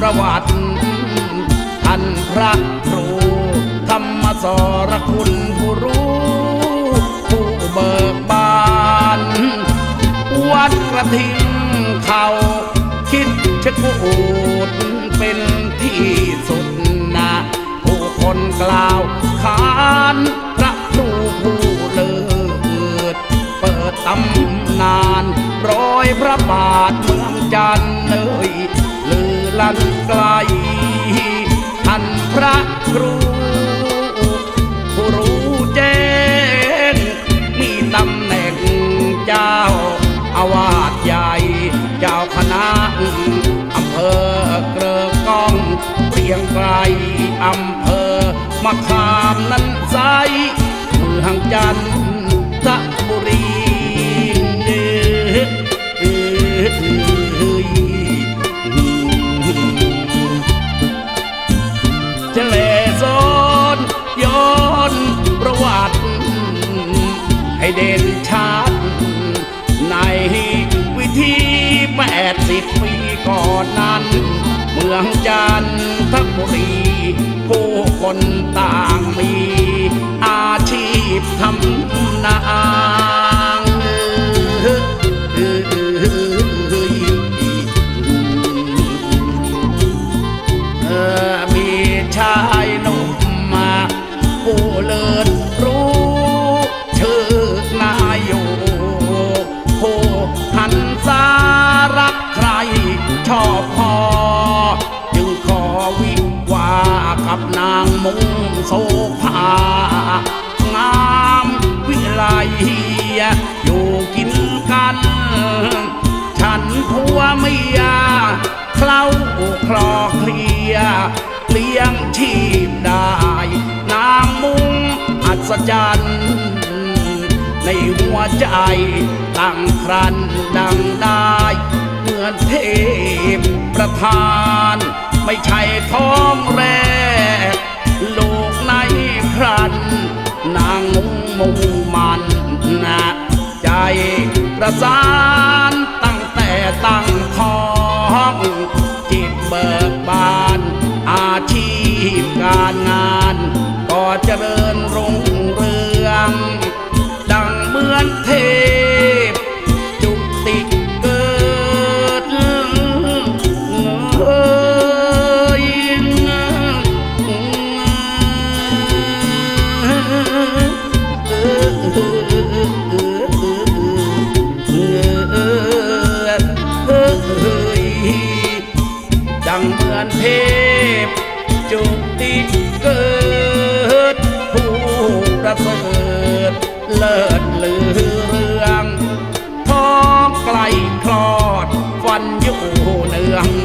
ประวัติท่านพระครูธรรมสรคุณผู้รู้ ผู้เบิกบาน วัดกระทิงเขาคิดชะกูดเป็นที่สุดนะผู้คนกล่าวขานพระครูผู้เลิศเปิดตำนานร้อยพระบาทเมืองจันเอ่ย ลันไกลท่านพระครูผู้รู้แจ้งมีตำแหน่งเจ้า อาวาสใหญ่ เจ้าคณะอำเภอเกลือก้องเรียงไกลอำเภอมะขามนั้นไซเมืองจันทบุรี ด่นชัดในวิธีแปดสิบปีก่อนนั้น เมืองจันทบุรี ผู้คนต่างมีอาชีพทำนาเออมีชายหนุ่มมาผู้เลิ อยู่กินกัน ฉันผัวเมียเคล้าคลอเคลียเลี้ยงชีพได้ นางมุงอัศจรรย์ ในหัวใจตั้งครันดังได้ เหมือนเทพประธาน ไม่ใช่ท้องแรกลูกในครัน นางมุงมุงมัน นะใจประสานตั้งแต่ตั้งท้องจิตเบิกบาน อาชีพการงาน ก็เจริญรุ่งเรือง ดังเหมือนเท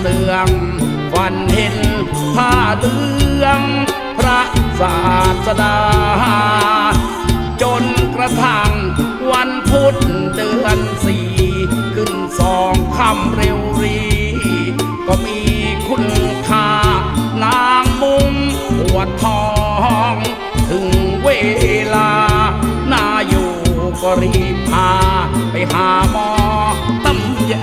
เลืองฟันเห็นผ้าเหลือง พระศาสดา จนกระทั่งวันพุธเดือนสี่ขึ้นสองคำเร็วรี ก็มีคุณค่านางมุงปวดท้อง ถึงเวลาน่าอยู่ก็รีบพาไปหาหมอตำแย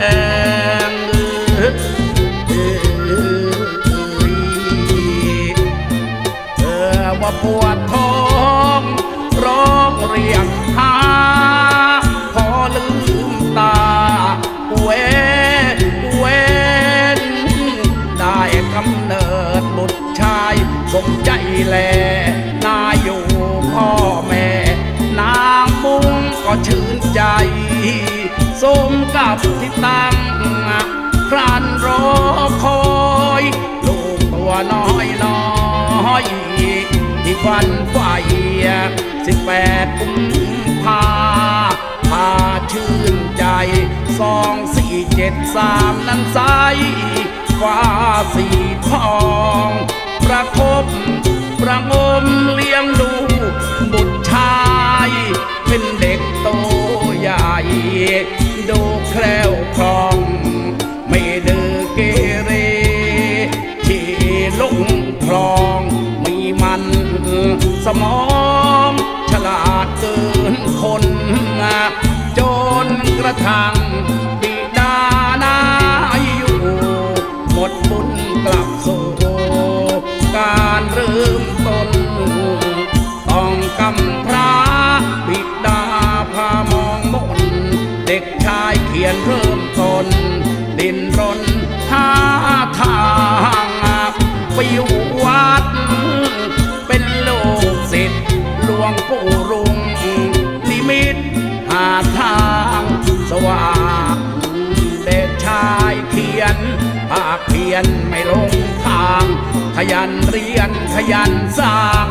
รอคอยลูกตัวน้อยน้อยที่ฟันไฟสิบแปดกุมภาพาชื่นใจสองสี่เจ็ดสามนั้นใสฟ้าสีทอง ประคบประงมเลี้ยงดู ลงคลอง มีมันสมองฉลาดเกินคนจนกระทั่งบิดานาอยู่หมดบุญกลับสู่การเริ่มต้น ต้องกำพระบิดาพามองมนเด็กชายเขียนเพิ่ ยนไม่ลงทาง ขยันเรียนขยันสร้าง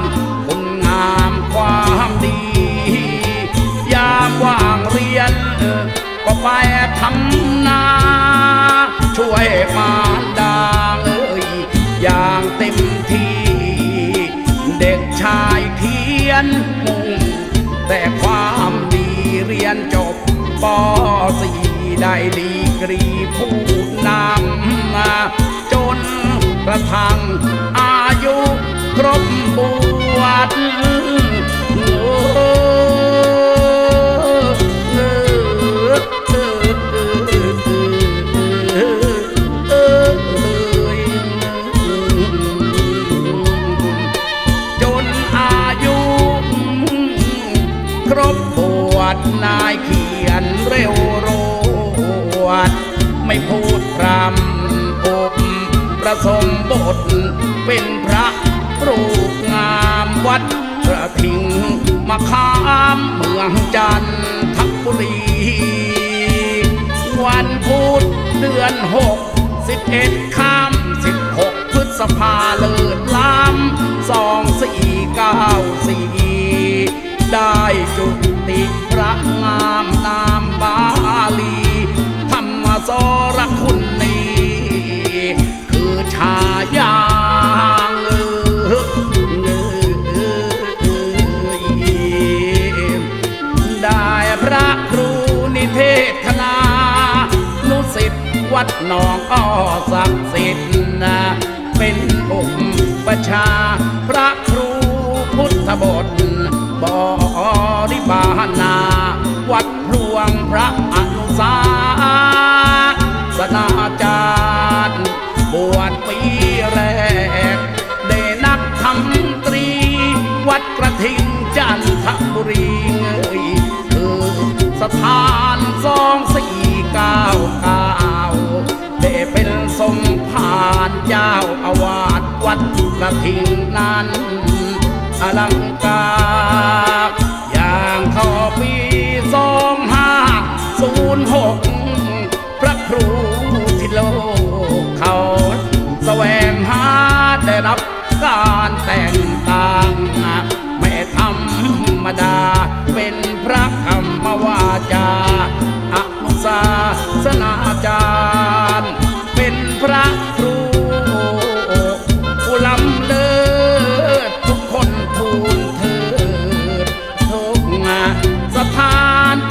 คุณงามความดี ยามว่างเรียนก็ไปทำนา ช่วยมารดาเอ้ยอย่างเต็มที่ เด็กชายเขียนมุ่งแต่ความดีเรียนจบปสี่ได้ดีกรีผู้นำ กระทั่งอายุครบบวชโอ้จนอายุครบบวชนายเขียนเร็วโรวดไม่พูดพรำ สมบท เป็นพระรูปงามวัดกระทิงมาขามเมืองจันทบุรี วันพุธเดือนหกสิบเอ็ดข้ามสิบหก วัดหนองอ้อศักดิ์สิทธิ์นะเป็นอุปชา พระครูพุทธบทบอก กระทิงนั้นอลังการอย่างข้าปีสองห้าศูนย์หกพระครูที่โลกเขาแสวงหาได้รับการแต่งตั้งไม่ธรรมดาเป็นพระธรรมวาจา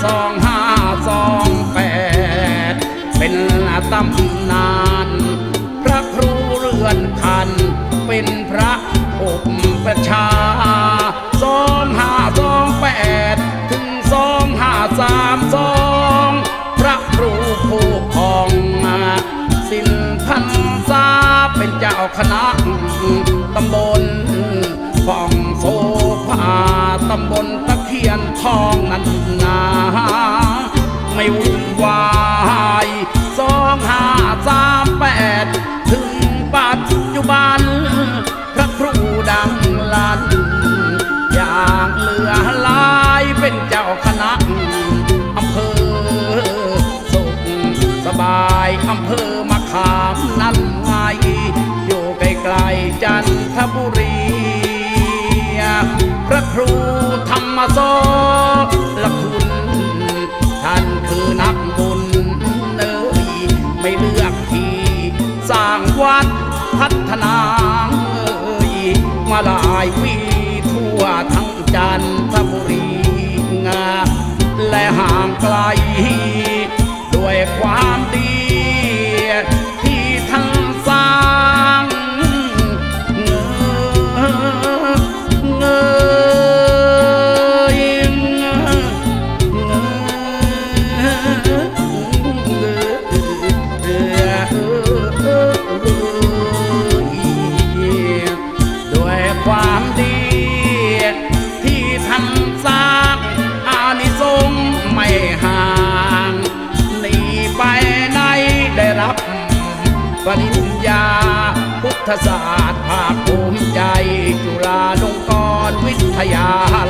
สองห้าสองแปดเป็นตำนาน พระครูเรือนคัน เป็นพระอุปชาสองห้าสองแปดถึงสองห้าสามสองพระครูผู้ครองมาสินพันษาเป็นเจ้าคณะตำบลฟองโซภาตำบลตะเคียนทองนันน ไม่วุ่นวายสองห้าสามแปดถึงปัจจุบัน พระครูดังลัน อย่างเหลือลายเป็นเจ้าคณะอำเภอสุขสบายอำเภอมะขามนั่นไงอยู่ไกลๆจันทบุรี มาหลายวีทั่วทั้งจันทบุรีงาและห่างไกล ด้วยความ ศาสตร์ภาคภูมิใจ จุฬาลงกรณ์วิทยาล